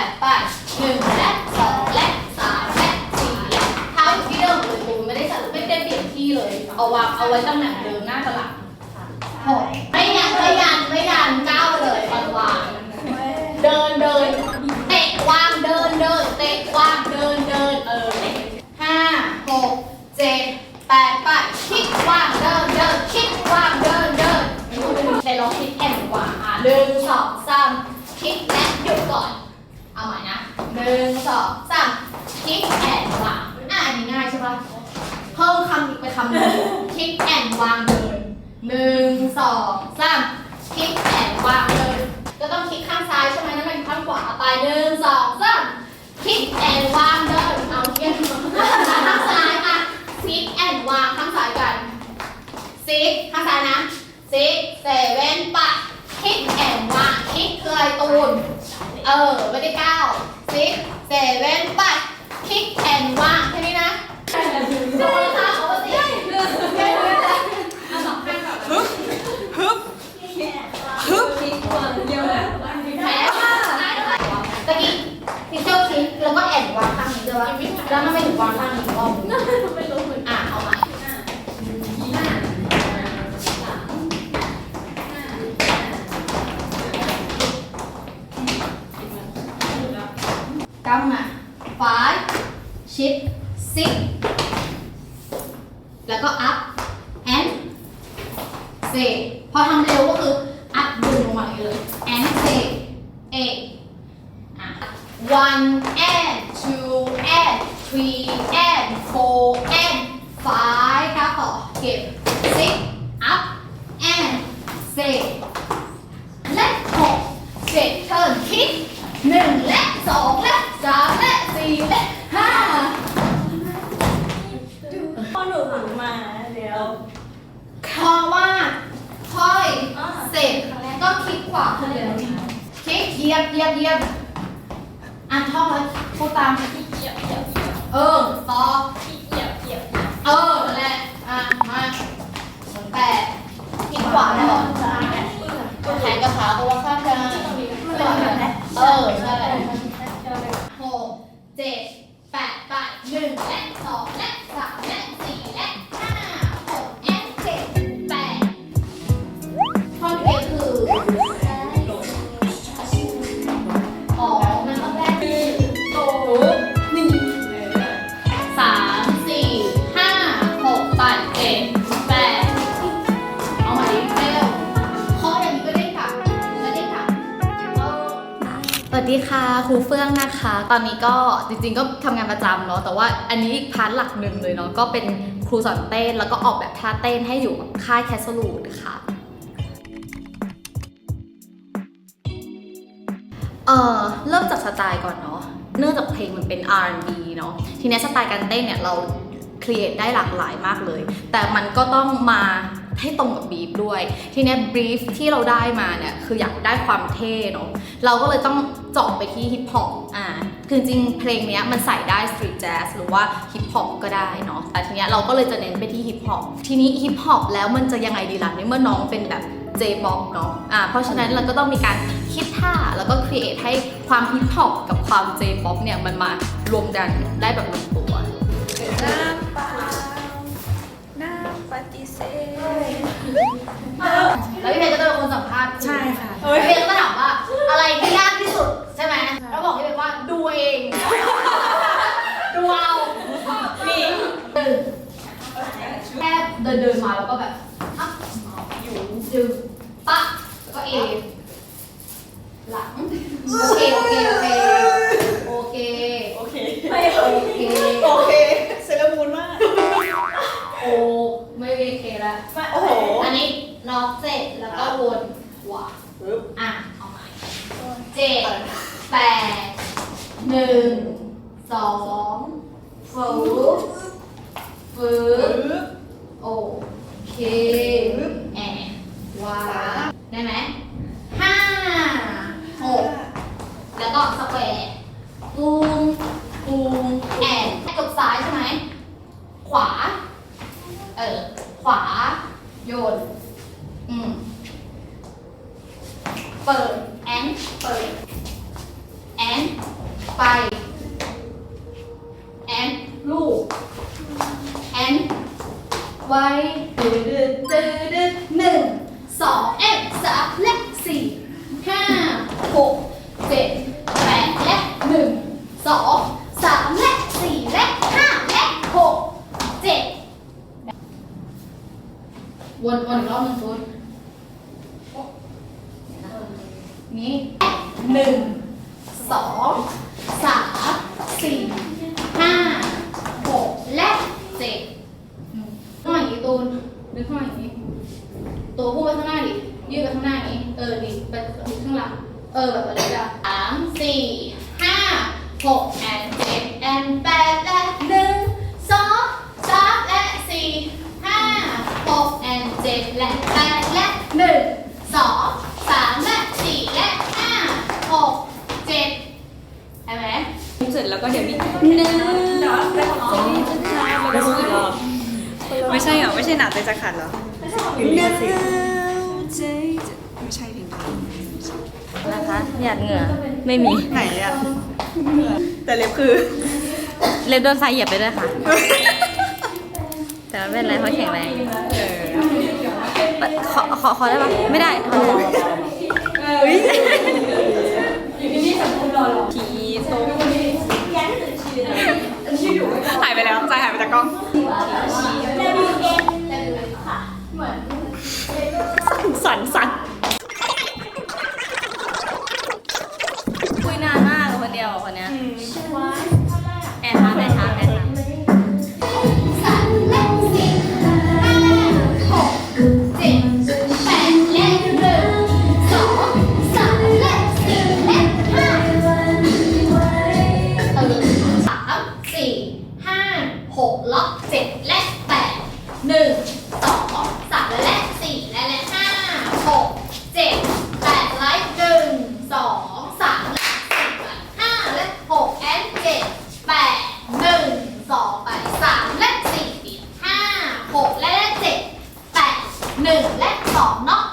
ดไปหนึ่งและสองและสามและสี่และเท้าอยู่ที่เดิมเลยคุณไม่ได้สลับไม่ได้เปลี่ยนที่เลย เอาวางเอาไว้ตำแหน่งเดิมหน้ากับหลังหกไม่ยันไม่ยันไม่ยันก้าวเลยตอนวางเดินเดินเตะวางเดินเดินเตะวางเดินเดินเออห้าหกเจ็ดแปดไปคิดวางเดินเดินคิดวางเดินเดินใช้ลองคิดแอนวางอะหนึ่งสองสามคิดและหยุดก่อน หนึ่งสองสามคิดแอนวางอะอันนี้ง่ายใช่ปะเพิ่มคำอีกไปคำหนึ่งคิดแอนวางเดินหนึ่งสองสามคิดแอนวางเดินก็ต้องคลิกข้างซ้ายใช่ไหมนั่นเป็นข้างขวาไปหนึ่งสองสามคลิกแอนวางเดินเอาเทียนข้างซ้ายอะคลิกแอนวางข้างซ้ายกันซิกข้างซ้ายนะซิกเซเว่นปะคลิกแอนวางคลิกเคืออะไรตูนเออไม่ได้ก้าว ซิกเซเว่นปะคลิกแอนวางแค่นี้นะโดนค่ะเอาสิเอาสองข้างก่อนฮึบฮึบฮึบแพ้ค่ะตะกี้พิเซลคิดแล้วก็แอนวางข้างนี้ใช่ปะแล้วมันไม่ถึงวางข้างนี้รอบนึงอะเอาใหม่กำมา five shift six แล้วก็ up and say พอทำเร็วก็คือ up ดึงลงมาอย่างนี้เลย and say eight อะ one and two and three and four and five ครับต่อเก็บ six up and say และหกเจ็ดเทิร์นคิดหนึ่งและสองและสามและสี่และห้า พอหนูฝึกมาเดี๋ยว เพราะว่าค่อยเสร็จก็คลิกขวาขึ้นเลยคลิกเห ยียบเหยียบเหยียบอ่านท่องแล้วพูดตามเหยียบเหยียบเออต่อเหยียบเหยียบเออนั่นแหละอะมาหมือนแปดคลิกขวาแล้วเหรอแขนกับขาเพราะว่าข้างกันเออใช่หกเจ็ดแปดไปดหนึ่งและสองและสามและสี่ ตอนนี้ก็จริงๆก็ทำงานประจำเนาะแต่ว่าอันนี้อีกพาร์ทหลักหนึ่งเลยเนาะก็เป็นครูสอนเต้นแล้วก็ออกแบบท่าเต้นให้อยู่กับค่ายแคสลูดค่ะเออเริ่มจากสไตล์ก่อนเนาะเนื่องจากเพลงมันเป็น R&B เนาะทีนี้สไตล์การเต้นเนี่ยเราครีเอทได้หลากหลายมากเลย แต่มันก็ต้องมา ให้ตรงกับบีฟด้วย ทีเนี้ยบีฟที่เราได้มาเนี่ยคืออยากได้ความเท่เนาะเราก็เลยต้องเจาะไปที่ฮิปฮอปอ่าคือจริงเพลงเนี้ยมันใส่ได้สตรีทแจ๊สหรือว่าฮิปฮอปก็ได้เนาะแต่ทีเนี้ยเราก็เลยจะเน้นไปที่ฮิปฮอปทีนี้ฮิปฮอปแล้วมันจะยังไงดีล่ะในเมื่อน้องเป็นแบบ J-pop เนาะอ่าเพราะฉะนั้นเราก็ต้องมีการคิดท่าแล้วก็ครีเอทให้ความฮิปฮอปกับความ J-pop เนี่ยมันมารวมกันได้แบบลงตัว แล้วพี่เพชรก็จะเป็นคนสัมภาษณ์ใช่ค่ะ พี่เพชรก็ถามว่าอะไรที่ยากที่สุดใช่ไหมแล้วบอกพี่เพชรว่าดูเอง ดูเอานี่หนึ่งแค่เดินเดินๆมาแล้วก็แบบอะอยู่ดึงปะแล้วก็เอหลังโอเคโอเคโอเค อกเสร็จแล้วก็วนขวาปึ๊บอะเอาใหม่เจ็ดแปดหนึ่งสองฝืบฝืบปึ๊บโอเคแอนวางได้ไหมห้าหกแล้วก็สแควร์ปูมปูมแอนจบซ้ายใช่ไหม ขวา เออ ขวา โยน อืม เปิด แอนเปิด แอนไป แอนลูก แอนไว้ดืดดืดดืดดืดหนึ่งสองเอ็ดสามและสี่ห้าหกเจ็ดแปดและหนึ่งสองสามและสี่และห้าและหกเจ็ด วนวนอีกรอบหนึ่งคุณนี่หนึ่งสองสามสี่ห้าหกและเจ็ดข้างหลังอย่างนี้ตูนดึงข้างหลังอย่างนี้ ตัวพูดไปข้างหน้าดิยืดไปข้างหน้านี้ เออดิไปดิข้างหลัง เออแบบอะไรจ้ะสามสี่ ไม่ใช่เหรอ ไม่ใช่หนาใจจะขาดเหรอหนาวใจจะไม่ใช่เพลงนี้นะคะหยาดเหงื่อไม่มี ไหนอะแต่เล็บคือ เล็บโดนทรายเหยียบไปด้วยค่ะ แต่ไม่เป็นไรเพราะแข็งแรงเออขอขอขอได้ปะไม่ได้ทำไมทีโต หายไปแล้วใจหายไปจากกล้องสั่นสั่นคุยนานมากคนเดียวคนเนี้ยแ1 และ 2 เนาะ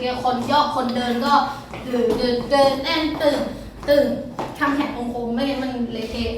คนยวคนย่อคนเดินก็เดินเดินเดินแอนตึงตึงทำแขนคมไม่งั้นมันเละเทะ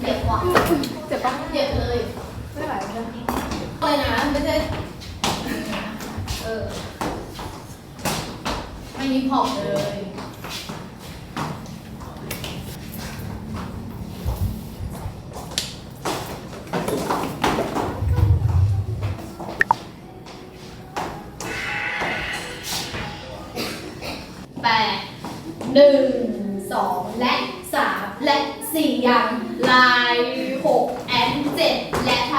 เจ็บว่ะเจ็บปะเจ็บเลยไม่ไหวแล้วเลยนะไม่ใช่เออไม่มีผอมเลย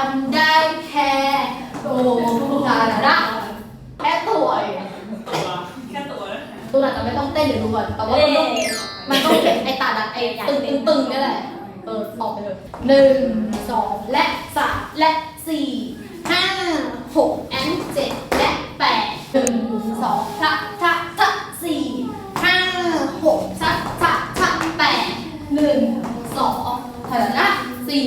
ำได้แค่โอ้ตาละแค่ตัวเองแค่ตัวนะตัวอาจจะไม่ต้องเต้นหรือดูก่อนแต่ว่ามันต้องมันต้องเป็นไอตาดัดไอตึงตึงตึงนี่แหละเออออกไปเลยหนึ่งสองและสามและสี่ห้าหกแอนเจ็ดและแปดหนึ่งสองทะทะทะสี่ห้าหกทะทะทะแปดสองถอยหลังนะสี่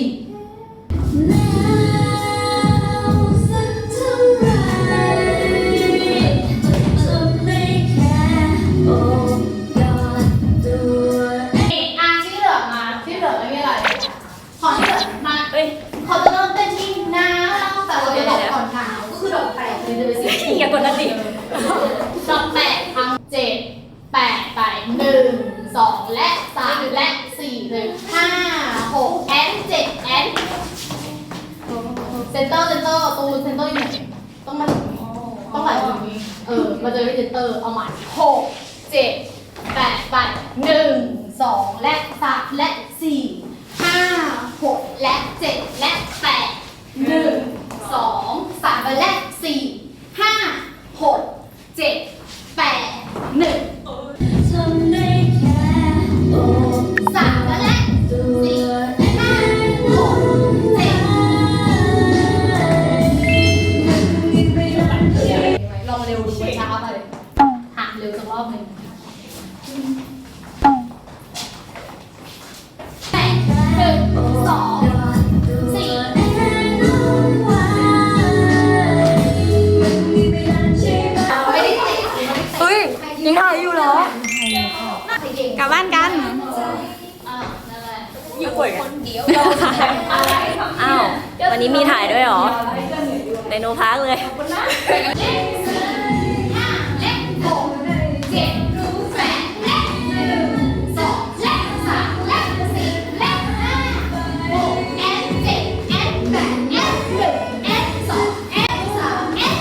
แอนสามแอน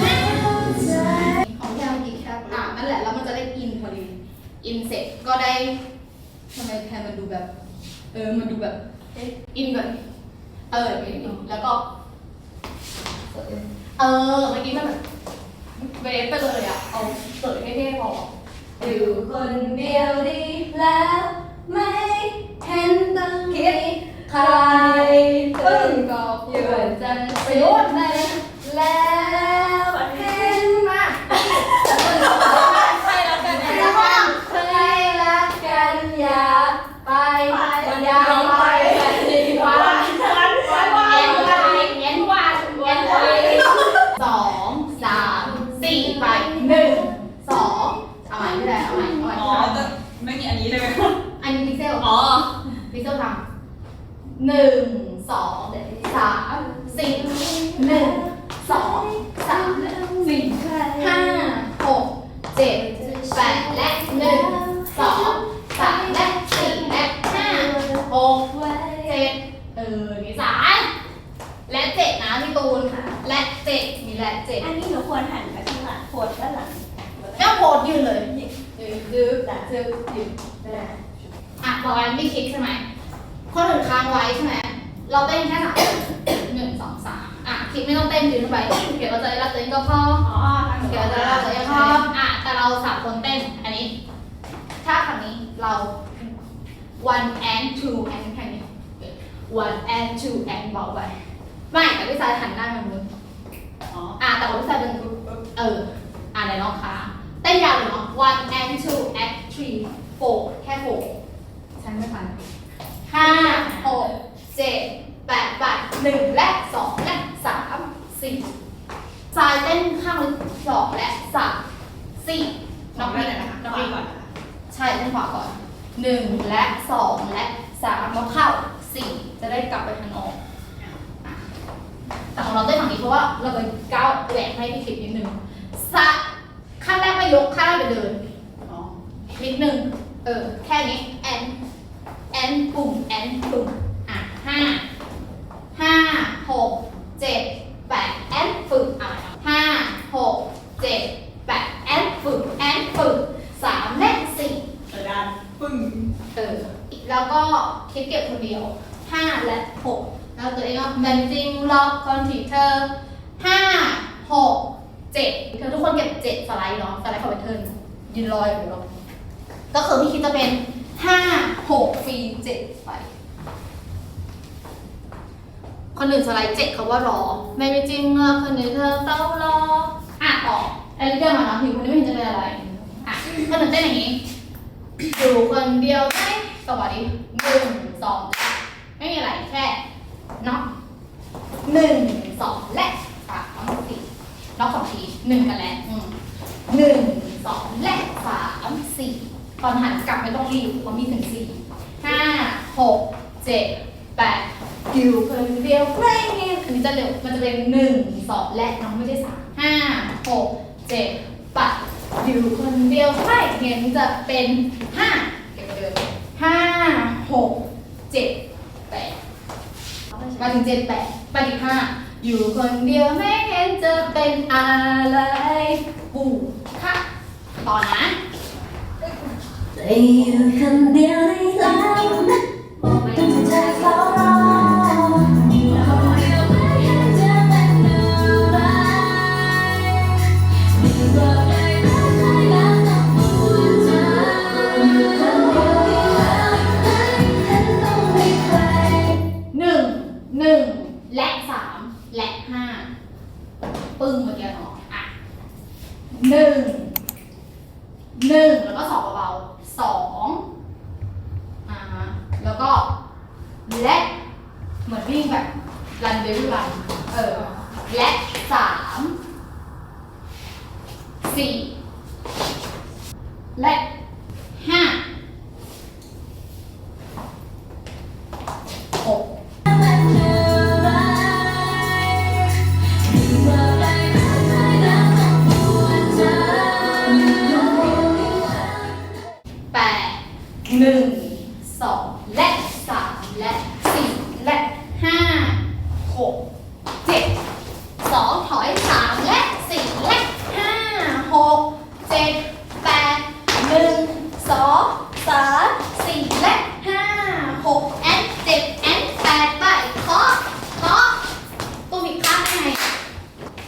ห้าของยาวกีแคปอะนั่นแหละแล้วมันจะได้อินพอดี อินเสร็จก็ได้ทำไมแพรมันดูแบบ เออ มันดูแบบเอ๊ะอินก่อนเอออย่างนี้แล้วก็ เออเมื่อกี้มันแบบเวฟไปเลยอะ เอาเปิดให้เท่พออยู่คนเดียวดีแล้วไม่เห็นต้องคิดใครเพิ่งก็เยือนจันไปโยนในแล้วเห็นมาใครรักกันแล้วว่าใครรักกันอย่าไปอย่าไปดีกว่า เอ็นไวเอ็นไวเอ็นไวสองสามสี่ไปหนึ่งสองเอาใหม่ไม่ได้เอาใหม่เอาใหม่ อ๋อแต่ไม่มีอันนี้เลยไหม อันนี้พิกเซล อ๋อ พิกเซลทำห นึ่งสองสามสี่หนึ่งสองสามสี่ห้าหกเจ็ดแปดและหนึ่งสองสามและสี่และห้าหกเจ็ดเออนี่สายและเจ็ดนะพี่ตูนและเจ็ดมีและเจ็ดอันนี้หนูควรหันไปข้างหลังโพสด้านหลังก็โพสยืนเลยยืนยืนยืนยืนอะต่อไปไม่คิดใช่ไหม คนอื่นค้างไว้ใช่ไหมเราเต้นแค่สามหนึ่งสองสามอะคิดไม่ต้องเต้นยืนขึ้นไปเดี๋ยวเราจะรับตัวเองก็พออ๋อทางเดี๋ยวจะรับตัวเองก็พออะแต่เราสามคนเต้นอันนี้ ถ้าคำนี้เรา one and two and แค่นี้ one and two and เบาไปไม่แต่พี่สายหันหน้ามามืออ๋ออะแต่ว่าพี่สายเป็นเอออะไหนลองค้าเต้นยาวเลยเนาะ one and two and three four แค่ four ฉันไม่ทัน 1 และ 2 และ 3แล้วเข้า 4 จะได้กลับไปทางออกแต่ของเราได้ทางนี้เพราะว่าเราเป็นก้าวแหวกให้พี่คลิปนิดนึงสะขั้นแรกไม่ยกข้าแไปเดินนิดนึง เออ แค่นี้ แอน แอนปุ่ม ม่เห็นจะเป็นอะไรอะคนหนึ่งเต้นอย่างนี้ อยู่คนเดียวไหมสวัสดีหนึ่งสองไม่มีอะไรแค่น็อกหนึ่งสองและสามสี่น็อกสองทีหนึ่งกันแล้วอืมหนึ่งสองและสามสี่ตอนหันกลับไม่ต้องรีบเพราะมีถึงสี่ห้าหกเจ็ดแปดอยู่คนเดียวเพลงนี้อันนี้จะเร็วมันจะเป็นหนึ่งสองและน้องไม่ใช่สามห้าหกเจ็ดแปด อยู่คนเดียวไม่เห็นจะเป็นห้าเก็บไปเลยห้าหกเจ็ดแปดมาถึงเจ็ดแปดไปอีกห้าอยู่คนเดียวไม่เห็นจะเป็นอะไรปู่ค่ะต่อนะ อยู่คนเดียวได้ เหมือนวิ่งแบบรันเดวิรันเออ และสามสี่และ สองสามสี่และห้าหกแอนเจ็ดแอนแปดไปเคาะเคาะตัวผิดข้างได้ไง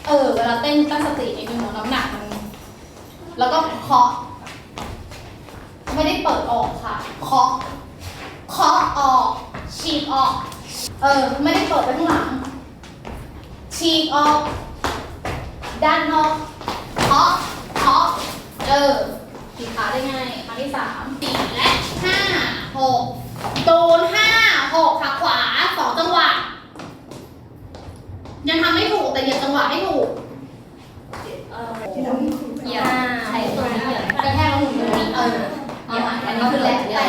เออเวลาเต้นตั้งสตินิดนึงเนอน้ำหนักมันแล้วก็เคาะไม่ได้เปิดออกค่ะเคาะเคาะออก ฉีกออก เออ ไม่ได้เปิดไปข้างหลัง ฉีกออก ด้านนอกเคาะเคาะเออขีขาได้ไง รั้งที่สามสี่และห้าหกโดนห้าหกขาขวาสองจังหวะ ยังทำไม่ถูกแต่เหยียบจังหวะให้ถูกเหยียบใช้ตัวนี้เหยียบกระแทกแล้วหมุนตรงนี้เออเอาใหม่อันนี้คือและแต่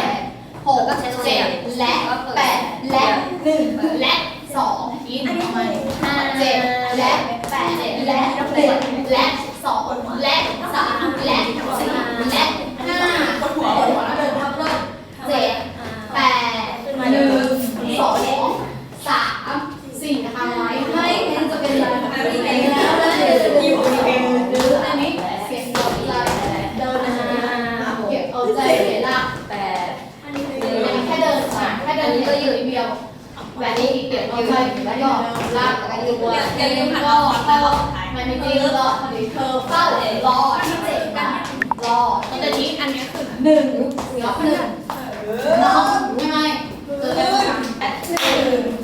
หกเจ็ดและแปดและหนึ่งและสองอีกทำไมห้าเจ็ดและแปดและหนึ่งและสามและสี่และห้าปวดหัวปวดหัวแล้วเดินทับเลยเจ็ดแปดหนึ่งสองสามสี่นะคะไว้ให้มันจะเป็นอะไรแล้วแล้วอยู่เองหรืออันนี้เสียงดอกใจเดินมาเก็บเอาใจเสียหลัก แปด อันนี้แค่เดินอะแค่เดินก็ยืนเดียวแบบนี้ เก็บเอาใจแล้วก็ลากแล้วก็ยืนว่าอย่าลืมก็ก็มันไม่ยืนก็เธอเฝ้ารอที่เจ็ดกันรอแต่นี้อันนี้คือหนึ่งยกหนึ่งน้องไม่ไม่เออกันหนึ่ง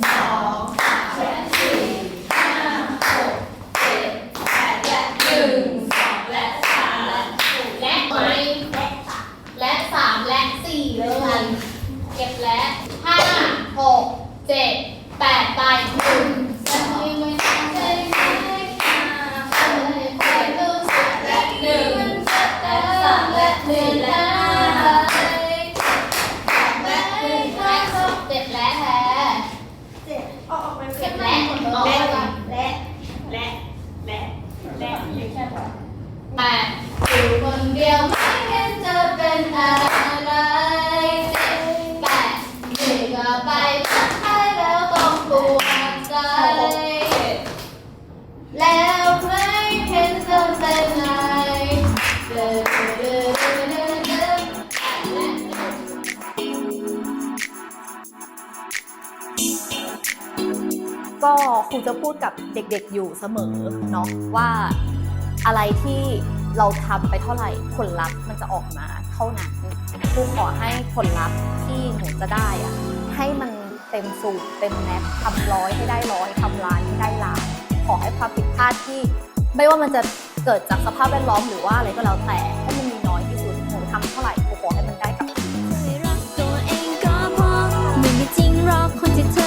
กับเด็กๆอยู่เสมอเนาะว่าอะไรที่เราทำไปเท่าไหร่ผลลัพธ์มันจะออกมาเท่านั้นครูขอให้ผลลัพธ์ที่หนูจะได้อะให้มันเต็มสูตรเต็มแม็กทำร้อยให้ได้ร้อยทำล้านให้ได้ล้านขอให้ความผิดพลาดที่ ไม่ว่ามันจะเกิดจากสภาพแวดล้อมหรือว่าอะไรก็แล้วแต่ให้มันมีน้อยที่สุดหนูทำเท่าไหร่ครูขอให้มันได้กับเคยรักตัวเองก็พอไม่จริงรอคนที่เธอ